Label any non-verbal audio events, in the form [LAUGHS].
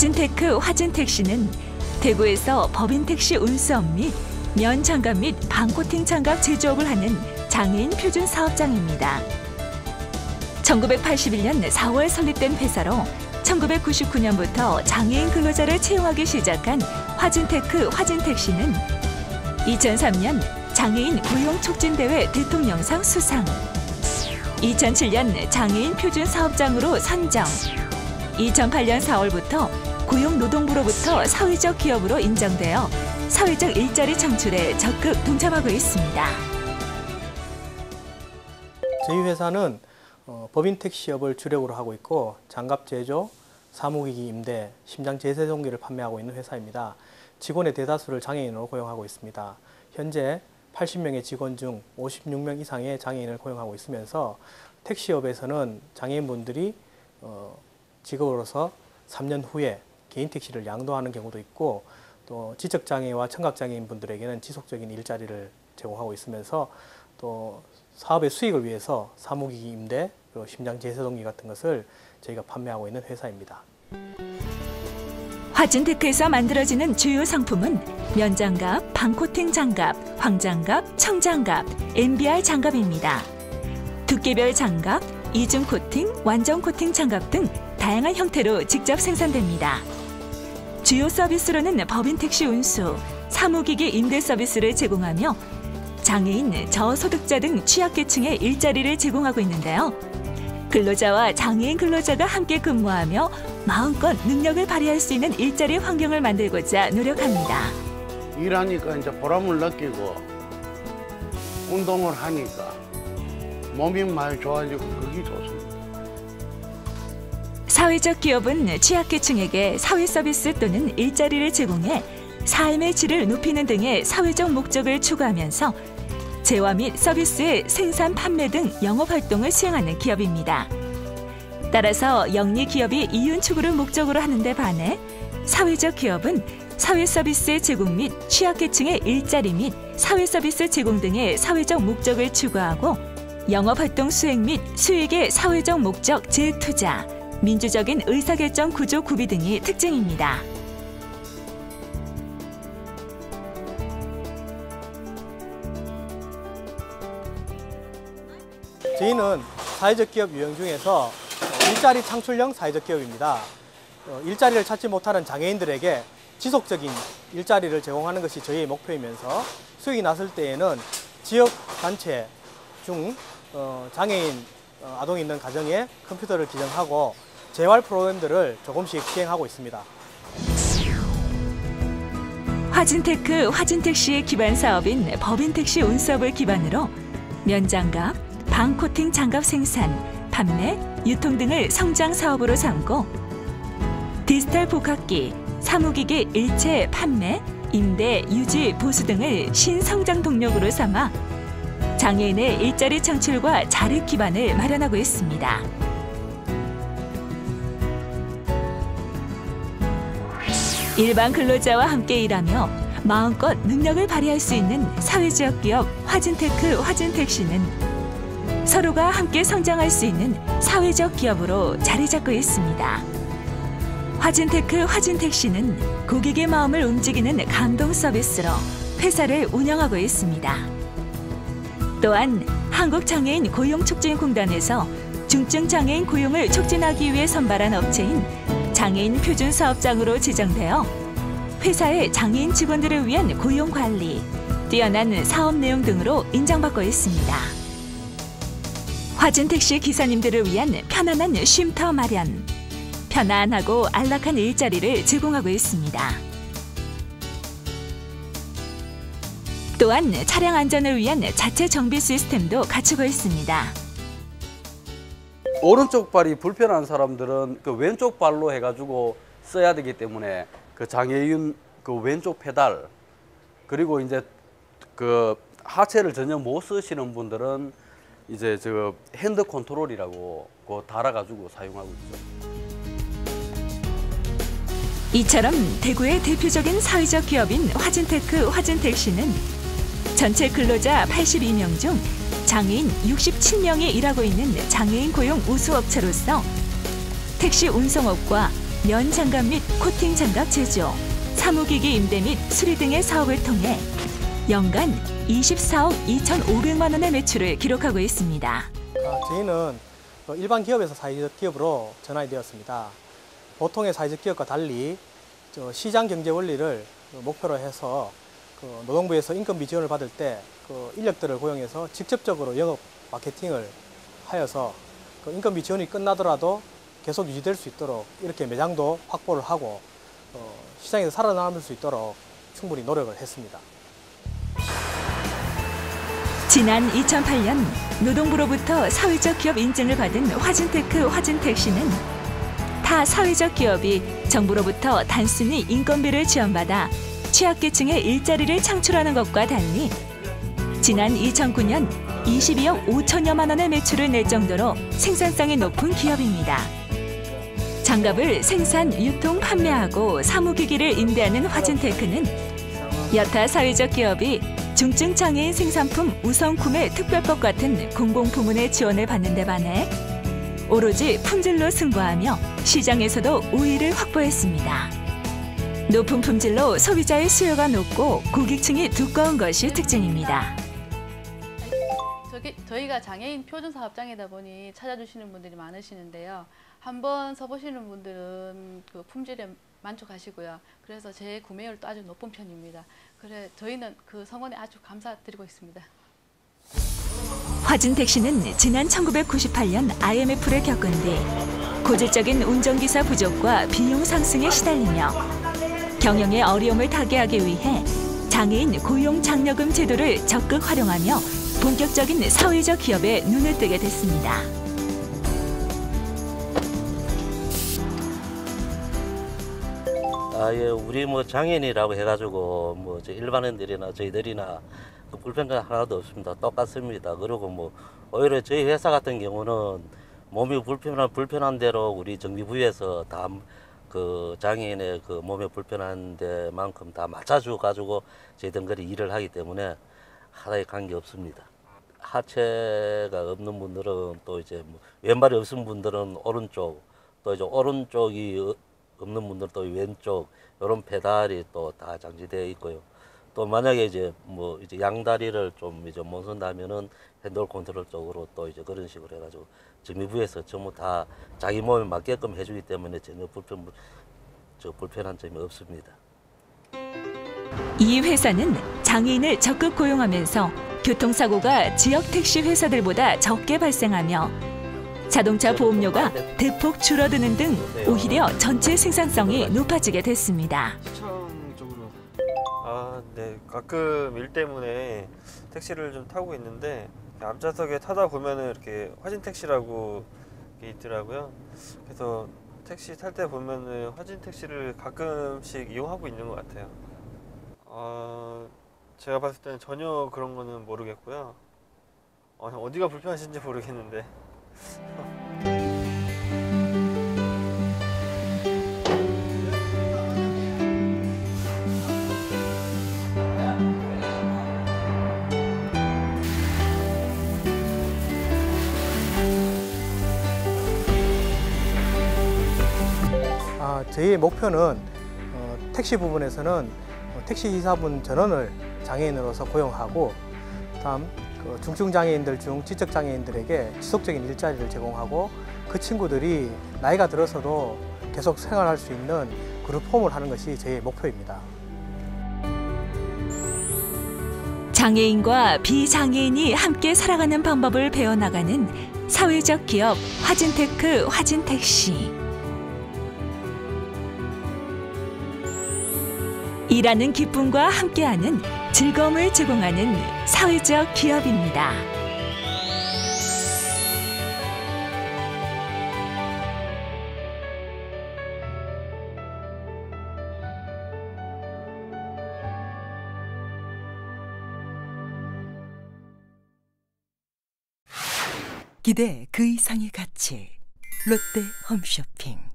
화진테크 화진택시는 대구에서 법인 택시 운수업 및 면 장갑 및 방코팅 장갑 제조업을 하는 장애인 표준 사업장입니다. 1981년 4월 설립된 회사로 1999년부터 장애인 근로자를 채용하기 시작한 화진테크 화진택시는 2003년 장애인 고용 촉진대회 대통령상 수상 2007년 장애인 표준 사업장으로 선정 2008년 4월부터 고용노동부로부터 사회적 기업으로 인정되어 사회적 일자리 창출에 적극 동참하고 있습니다. 저희 회사는 어, 법인 택시업을 주력으로 하고 있고 장갑 제조, 사무기기 임대, 심장 제세동기를 판매하고 있는 회사입니다. 직원의 대다수를 장애인으로 고용하고 있습니다. 현재 80명의 직원 중 56명 이상의 장애인을 고용하고 있으면서 택시업에서는 장애인분들이 어, 직업으로서 3년 후에 개인 택시를 양도하는 경우도 있고 또 지적장애와 청각장애인 분들에게는 지속적인 일자리를 제공하고 있으면서 또 사업의 수익을 위해서 사무기기 임대, 그리고 심장 제세동기 같은 것을 저희가 판매하고 있는 회사입니다. 화진테크에서 만들어지는 주요 상품은 면장갑, 방코팅 장갑, 황장갑, 청장갑, MBR 장갑입니다. 두께별 장갑, 이중 코팅, 완전 코팅 장갑 등 다양한 형태로 직접 생산됩니다. 주요 서비스로는 법인 택시 운수, 사무기기 임대 서비스를 제공하며 장애인, 저소득자 등 취약계층의 일자리를 제공하고 있는데요. 근로자와 장애인 근로자가 함께 근무하며 마음껏 능력을 발휘할 수 있는 일자리 환경을 만들고자 노력합니다. 일하니까 이제 보람을 느끼고 운동을 하니까 몸이 많이 좋아지고 그게 좋습니다. 사회적 기업은 취약계층에게 사회 서비스 또는 일자리를 제공해 삶의 질을 높이는 등의 사회적 목적을 추구하면서 재화 및 서비스의 생산, 판매 등 영업 활동을 수행하는 기업입니다. 따라서 영리 기업이 이윤 추구를 목적으로 하는 데 반해 사회적 기업은 사회 서비스의 제공 및 취약계층의 일자리 및 사회 서비스 제공 등의 사회적 목적을 추구하고 영업 활동 수행 및 수익의 사회적 목적 재투자, 민주적인 의사결정 구조 구비 등이 특징입니다. 저희는 사회적 기업 유형 중에서 일자리 창출형 사회적 기업입니다. 어, 일자리를 찾지 못하는 장애인들에게 지속적인 일자리를 제공하는 것이 저희의 목표이면서 수익이 났을 때에는 지역 단체 중 어, 장애인 어, 아동이 있는 가정에 컴퓨터를 기증하고 재활 프로그램들을 조금씩 시행하고 있습니다. 화진테크 화진택시의 기반 사업인 법인택시 운수업을 기반으로 면장갑, 방코팅 장갑 생산, 판매, 유통 등을 성장 사업으로 삼고 디지털 복합기, 사무기기 일체 판매, 임대, 유지, 보수 등을 신성장 동력으로 삼아 장애인의 일자리 창출과 자립 기반을 마련하고 있습니다. 일반 근로자와 함께 일하며 마음껏 능력을 발휘할 수 있는 사회지역 기업 화진테크 화진택시는 서로가 함께 성장할 수 있는 사회적 기업으로 자리 잡고 있습니다. 화진테크 화진택시는 고객의 마음을 움직이는 감동 서비스로 회사를 운영하고 있습니다. 또한 한국장애인 고용촉진공단에서 중증 장애인 고용을 촉진하기 위해 선발한 업체인 장애인 표준 사업장으로 지정되어 회사의 장애인 직원들을 위한 고용 관리, 뛰어난 사업 내용 등으로 인정받고 있습니다. 화진 택시 기사님들을 위한 편안한 쉼터 마련, 편안하고 안락한 일자리를 제공하고 있습니다. 또한 차량 안전을 위한 자체 정비 시스템도 갖추고 있습니다. 오른쪽 발이 불편한 사람들은 그 왼쪽 발로 해가지고 써야 되기 때문에 그 장애인 그 왼쪽 페달 그리고 이제 그 하체를 전혀 못 쓰시는 분들은 이제 저 핸드 컨트롤이라고 그 달아가지고 사용하고 있죠. 이처럼 대구의 대표적인 사회적 기업인 화진테크 화진택시는 전체 근로자 82명 중 장애인 67명이 일하고 있는 장애인 고용 우수업체로서 택시 운송업과 면 장갑 및 코팅 장갑 제조, 사무기기 임대 및 수리 등의 사업을 통해 연간 24억 2,500만 원의 매출을 기록하고 있습니다. 아, 저희는 어, 일반 기업에서 사회적 기업으로 전환이 되었습니다. 보통의 사회적 기업과 달리 저 시장 경제 원리를 그 목표로 해서 그 노동부에서 인건비 지원을 받을 때 그 인력들을 고용해서 직접적으로 영업 마케팅을 하여서 그 인건비 지원이 끝나더라도 계속 유지될 수 있도록 이렇게 매장도 확보를 하고 어, 시장에서 살아남을 수 있도록 충분히 노력을 했습니다. 지난 2008년 노동부로부터 사회적 기업 인증을 받은 화진테크 화진택시는 타 사회적 기업이 정부로부터 단순히 인건비를 지원받아 취약계층의 일자리를 창출하는 것과 달리 지난 2009년 22억 5천여만 원의 매출을 낼 정도로 생산성이 높은 기업입니다. 장갑을 생산, 유통, 판매하고 사무기기를 임대하는 화진테크는 여타 사회적 기업이 중증 장애인 생산품 우선 구매 특별법 같은 공공부문의 지원을 받는 데 반해 오로지 품질로 승부하며 시장에서도 우위를 확보했습니다. 높은 품질로 소비자의 수요가 높고 고객층이 두꺼운 것이 특징입니다. 저기, 저희가 장애인 표준 사업장이다 보니 찾아주시는 분들이 많으시는데요. 한번 서보시는 분들은 그 품질에 만족하시고요. 그래서 제 구매율도 아주 높은 편입니다. 그래 저희는 그 성원에 아주 감사드리고 있습니다. 화진택시는 지난 1998년 IMF를 겪은 뒤 고질적인 운전기사 부족과 비용 상승에 시달리며 경영의 어려움을 타개하기 위해 장애인 고용 장려금 제도를 적극 활용하며 본격적인 사회적 기업에 눈을 뜨게 됐습니다. 아, 예, 우리 뭐 장애인이라고 해가지고 뭐저 일반인들이나 저희들이나 그 불편감 하나도 없습니다. 똑같습니다. 그리고 뭐 오히려 저희 회사 같은 경우는 몸이 불편한 불편한 대로 우리 정비부에서 다 그 장애인의 그 몸에 불편한 데만큼 다 맞춰줘 가지고 저희 등거리 일을 하기 때문에 하나의 관계 없습니다. 하체가 없는 분들은 또 이제 뭐 왼발이 없은 분들은 오른쪽 또 이제 오른쪽이 어- 없는 분들은 또 왼쪽 이런 페달이 또 다 장치되어 있고요. 또 만약에 이제 뭐 이제 양다리를 좀 이제 못 쓴다면은 핸들 컨트롤 쪽으로 또 이제 그런 식으로 해가지고 정비부에서 전부 다 자기 몸에 맞게끔 해주기 때문에 전혀 불편 저 불편한 점이 없습니다. 이 회사는 장애인을 적극 고용하면서 교통사고가 지역 택시 회사들보다 적게 발생하며 자동차 보험료가 대폭 줄어드는 등 오히려 전체 생산성이 높아지게 됐습니다. 네. 가끔 일 때문에 택시를 좀 타고 있는데 앞좌석에 타다 보면은 이렇게 화진 택시라고 게 있더라고요. 그래서 택시 탈 때 보면은 화진 택시를 가끔씩 이용하고 있는 것 같아요. 어, 제가 봤을 때는 전혀 그런 거는 모르겠고요. 어, 어디가 불편하신지 모르겠는데 [LAUGHS] 저희의 목표는 어, 택시 부분에서는 어, 택시 기사분 전원을 장애인으로서 고용하고 다음 그 중증 장애인들 중 지적 장애인들에게 지속적인 일자리를 제공하고 그 친구들이 나이가 들어서도 계속 생활할 수 있는 그룹 홈을 하는 것이 저희의 목표입니다. 장애인과 비장애인이 함께 살아가는 방법을 배워나가는 사회적 기업 화진테크 화진택시. 일하는 기쁨과 함께하는 즐거움을 제공하는 사회적 기업입니다. 기대 그 이상의 가치 롯데 홈쇼핑